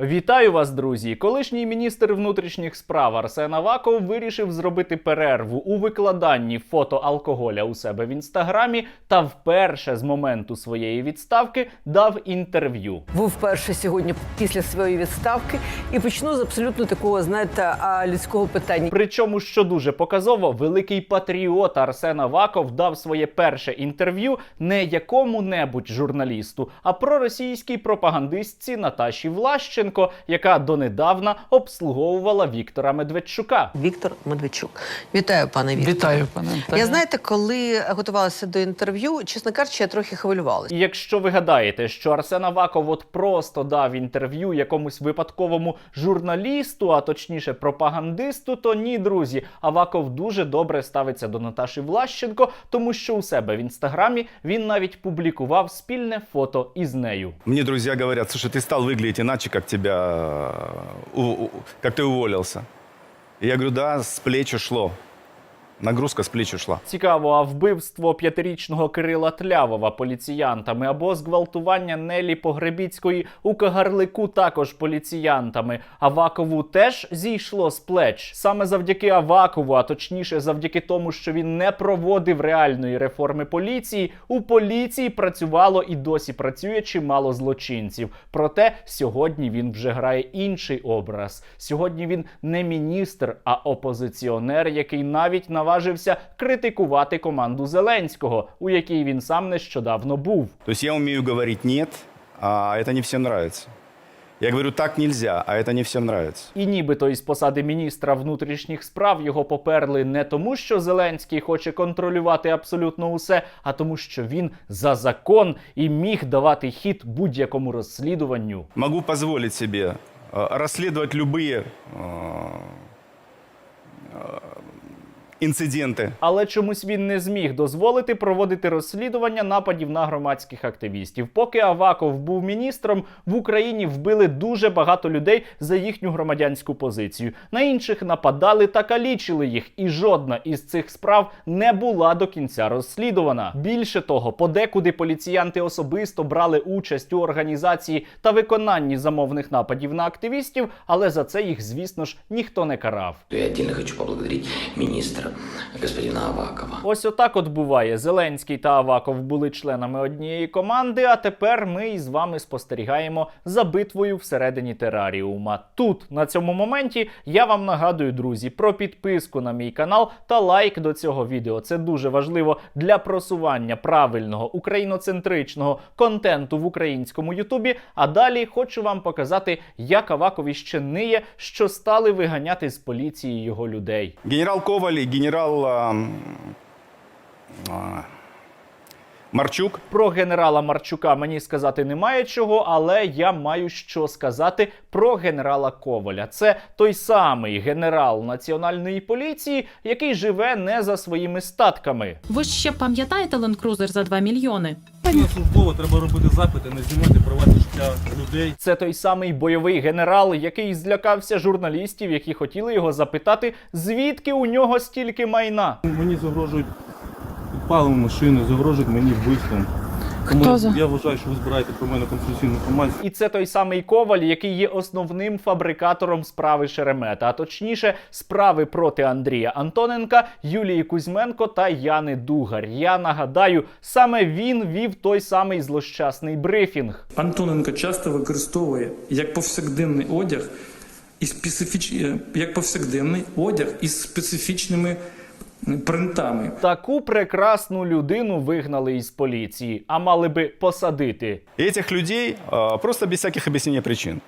Вітаю вас, друзі! Колишній міністр внутрішніх справ Арсен Аваков вирішив зробити перерву у викладанні фото алкоголя у себе в інстаграмі та вперше з моменту своєї відставки дав інтерв'ю. Був вперше сьогодні після своєї відставки і почну з абсолютно такого, знаєте, людського питання. Причому, що дуже показово, великий патріот Арсен Аваков дав своє перше інтерв'ю не якому-небудь журналісту, а проросійській пропагандистці Наташі Влащенко, яка донедавна обслуговувала Віктора Медведчука. Віктор Медведчук. Вітаю, пане Віктор. Вітаю, пане. Я знаєте, коли готувалася до інтерв'ю, чесно кажучи, я трохи хвилювалася. І якщо ви гадаєте, що Арсен Аваков от просто дав інтерв'ю якомусь випадковому журналісту, а точніше пропагандисту, то ні, друзі. Аваков дуже добре ставиться до Наташі Влащенко, тому що у себе в інстаграмі він навіть публікував спільне фото із нею. Мне друзья говорят, слушай, ты стал выглядеть иначе, как тебя, э, как ты уволился. Я говорю, да, с плеч ушло. Нагрузка с плеч ушла. Цікаво, а вбивство п'ятирічного Кирила Тлявова поліціянтами або зґвалтування Нелі Погребіцької у Кагарлику також поліціянтами. Авакову теж зійшло з плеч. Саме завдяки Авакову, а точніше, завдяки тому, що він не проводив реальної реформи поліції, у поліції працювало і досі працює чимало злочинців. Проте сьогодні він вже грає інший образ. Сьогодні він не міністр, а опозиціонер, який навіть наважився критикувати команду Зеленського, у якій він сам нещодавно був. То есть я умею говорить «нет», а это не всем нравится. Я говорю «так нельзя», а это не всем нравится. І нібито із посади міністра внутрішніх справ його поперли не тому, що Зеленський хоче контролювати абсолютно усе, а тому, що він за закон і міг давати хід будь-якому розслідуванню. Могу позволить себе э, расследовать любые э, э, инциденты. Але чомусь він не зміг дозволити проводити розслідування нападів на громадських активістів. Поки Аваков був міністром, в Україні вбили дуже багато людей за їхню громадянську позицію. На інших нападали та калічили їх, і жодна із цих справ не була до кінця розслідувана. Більше того, подекуди поліціянти особисто брали участь у організації та виконанні замовних нападів на активістів, але за це їх, звісно ж, ніхто не карав. Я отдельно хочу поблагодарить министра господина Авакова. Ось отак от буває. Зеленський та Аваков були членами однієї команди, а тепер ми із вами спостерігаємо за битвою всередині тераріума. Тут, на цьому моменті, я вам нагадую, друзі, про підписку на мій канал та лайк до цього відео. Це дуже важливо для просування правильного україноцентричного контенту в українському Ютубі. А далі хочу вам показати, як Авакові ще ниє, що стали виганяти з поліції його людей. Генерал Коваль и генерал Марчук Про генерала Марчука мені сказати немає чого, але я маю що сказати про генерала Коваля. Це той самий генерал національної поліції, який живе не за своїми статками. Ви ж ще пам'ятаєте Cruiser за 2 мільйони? службово треба робити запити, не знімати приватні життя людей. Це той самий бойовий генерал, який злякався журналістів, які хотіли його запитати, звідки у нього стільки майна. Мені загрожують підпалом машини, загрожують мені вбивством. Тому Хто за? я вважаю, що ви збираєте про мене конституційну інформацію. І це той самий Коваль, який є основним фабрикатором справи Шеремета, а точніше, справи проти Андрія Антоненка, Юлії Кузьменко та Яни Дугар. Я нагадаю, саме він вів той самий злощасний брифінг. Антоненко часто використовує як повсякденний одяг і специфіч... е, як повсякденний одяг із специфічними принтами. Таку прекрасну людину вигнали із поліції, а мали би посадити. И этих людей а, просто без всяких объяснений причин.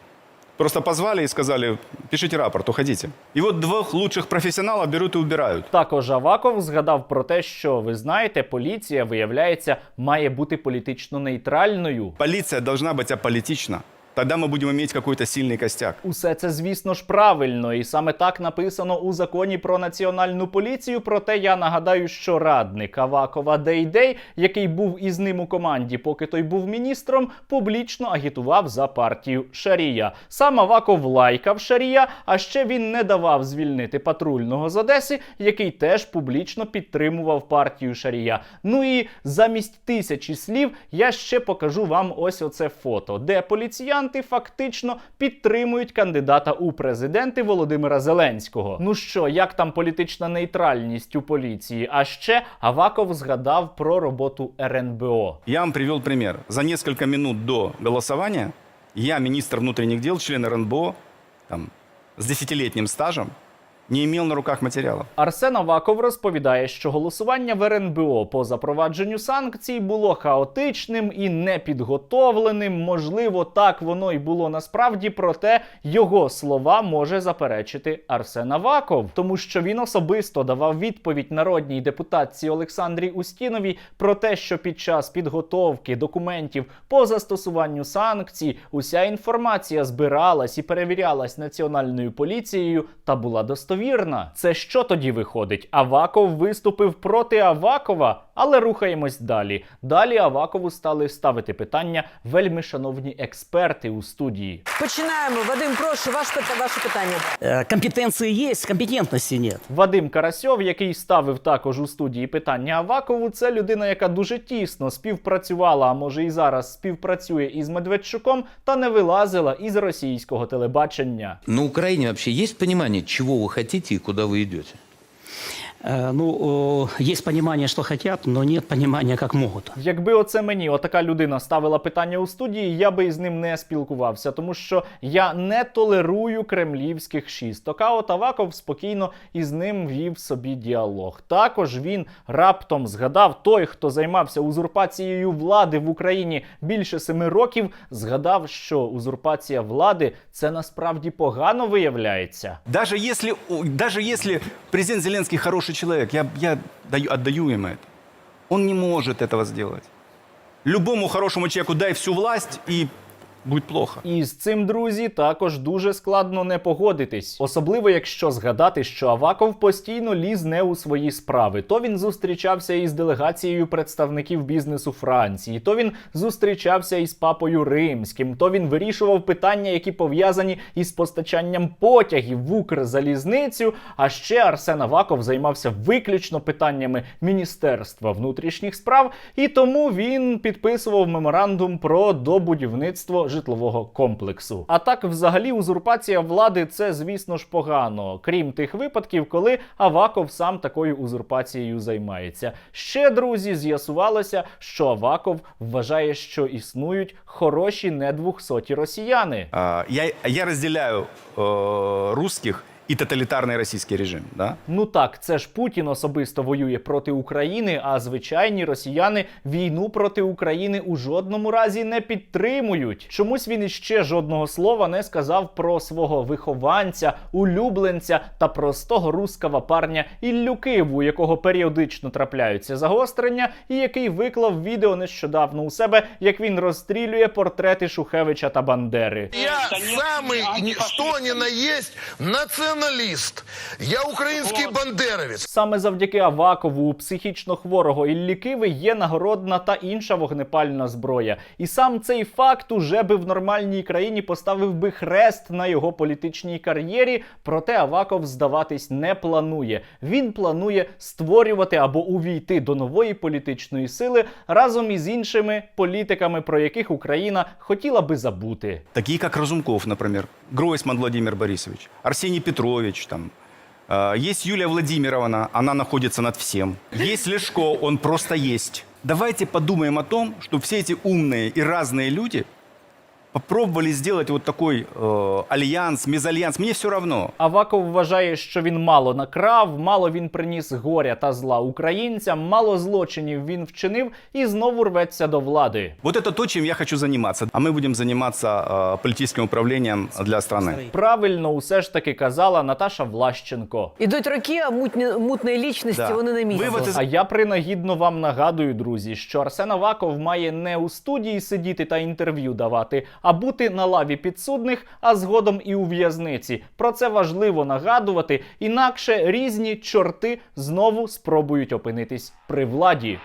Просто позвали и сказали, пишите рапорт, уходите. И вот двух лучших профессионалов берут и убирают. Також Аваков згадав про те, що ви знаєте, поліція виявляється має бути політично нейтральною. Полиция должна быть аполитична. Тогда мы будем иметь какой-то сильный костяк. Усе це, звісно ж, правильно, і саме так написано у законі про національну поліцію. Проте я нагадаю, що радник Авакова Дейдей, який був із ним у команді, поки той був міністром, публічно агітував за партію Шарія. Сам Аваков лайкав Шарія, а ще він не давав звільнити патрульного з Одеси, який теж публічно підтримував партію Шарія. Ну і замість тисячі слів я ще покажу вам ось оце фото, де поліціян поліціянти фактично підтримують кандидата у президенти Володимира Зеленського. Ну що, як там політична нейтральність у поліції? А ще Аваков згадав про роботу РНБО. Я вам привів примір За несколько минут до голосування. я, міністр внутрішніх діл, член РНБО, там, з десятилітнім стажем, не имел на руках материалов. Арсен Аваков розповідає, що голосування в РНБО по запровадженню санкцій було хаотичним і непідготовленим. Можливо, так воно й було насправді, проте його слова може заперечити Арсен Аваков, тому що він особисто давав відповідь народній депутатці Олександрі Устіновій про те, що під час підготовки документів по застосуванню санкцій уся інформація збиралась і перевірялась національною поліцією та була достовірна. Це що тоді виходить? Аваков виступив проти Авакова, але рухаємось далі. Далі Авакову стали ставити питання вельми шановні експерти у студії. Починаємо. Вадим, прошу, ваш, ваше питання. Э, Компетенции есть, компетентности нет. Вадим Карасьов, який ставив також у студії питання Авакову, це людина, яка дуже тісно співпрацювала, а може і зараз співпрацює із Медведчуком та не вилазила із російського телебачення. На Украине вообще есть понимание, чего вы хотите и куда вы идете? Э, Ну, есть понимание, что хотят, но нет понимания, как могут. Якби оце мені отака людина ставила питання у студії, я би із ним не спілкувався, тому що я не толерую кремлівських шісток. А от Аваков спокійно із ним вів собі діалог. Також він раптом згадав той, хто займався узурпацією влади в Україні більше семи років, згадав, що узурпація влади це насправді погано виявляється. Даже если, о, даже если президент Зеленский хороший человек, я, я даю, отдаю им это, он не может этого сделать. Любому хорошему человеку дай всю власть, и будет плохо. І з цим, друзі, також дуже складно не погодитись, особливо якщо згадати, що Аваков постійно ліз не у свої справи. То він зустрічався із делегацією представників бізнесу Франції, то він зустрічався із папою римським, то він вирішував питання, які пов'язані із постачанням потягів в Укрзалізницю. А ще Арсен Аваков займався виключно питаннями Міністерства внутрішніх справ, і тому він підписував меморандум про добудівництво житлового комплексу. А так, взагалі, узурпація влади це, звісно ж, погано, крім тих випадків, коли Аваков сам такою узурпацією займається. Ще друзі, з'ясувалося, що Аваков вважає, що існують хороші не двохсоті росіяни. А, Я, я розділяю э, русских и тоталитарный российский режим, да? Ну так, це ж Путін особисто воює проти України, а звичайні росіяни війну проти України у жодному разі не підтримують. Чомусь він іще жодного слова не сказав про свого вихованця, улюбленця та простого рускава парня Іллю Киву, у якого періодично трапляються загострення, і який виклав відео нещодавно у себе, як він розстрілює портрети Шухевича та Бандери. Я самый, ни- что ни на есть, националист. Я украинский бандеровец. Саме завдяки Авакову у психічно хворого Іллі Киви є нагородна та інша вогнепальна зброя. І сам цей факт уже би в нормальній країні поставив би хрест на його політичній кар'єрі. Проте Аваков здаватись не планує. Він планує створювати або увійти до нової політичної сили разом із іншими політиками, про яких Україна хотіла би забути. Такие, как Разумков, например, Гройсман Владимир Борисович, Арсений Петрович, там, э, есть Юлия Владимировна, она находится над всем. Есть Лешко, он просто есть. Давайте подумаем о том, что все эти умные и разные люди попробовали сделать вот такой э, альянс, мезальянс. Мне все равно. Аваков вважає, що він мало накрав, мало він приніс горя та зла українцям, мало злочинів він вчинив і знову рветься до влади. Вот это то, чем я хочу заниматься. А мы будем заниматься э, политическим управлением для страны. Правильно, усе ж таки казала Наташа Влащенко. Ідуть роки, а мутні, мутної лічності Да. вони на місці. Вивод із- А я принагідно вам нагадую, друзі, що Арсен Аваков має не у студії сидіти та інтерв'ю давати, а бути на лаві підсудних, а згодом і у в'язниці. Про це важливо нагадувати, інакше різні чорти знову спробують опинитись при владі.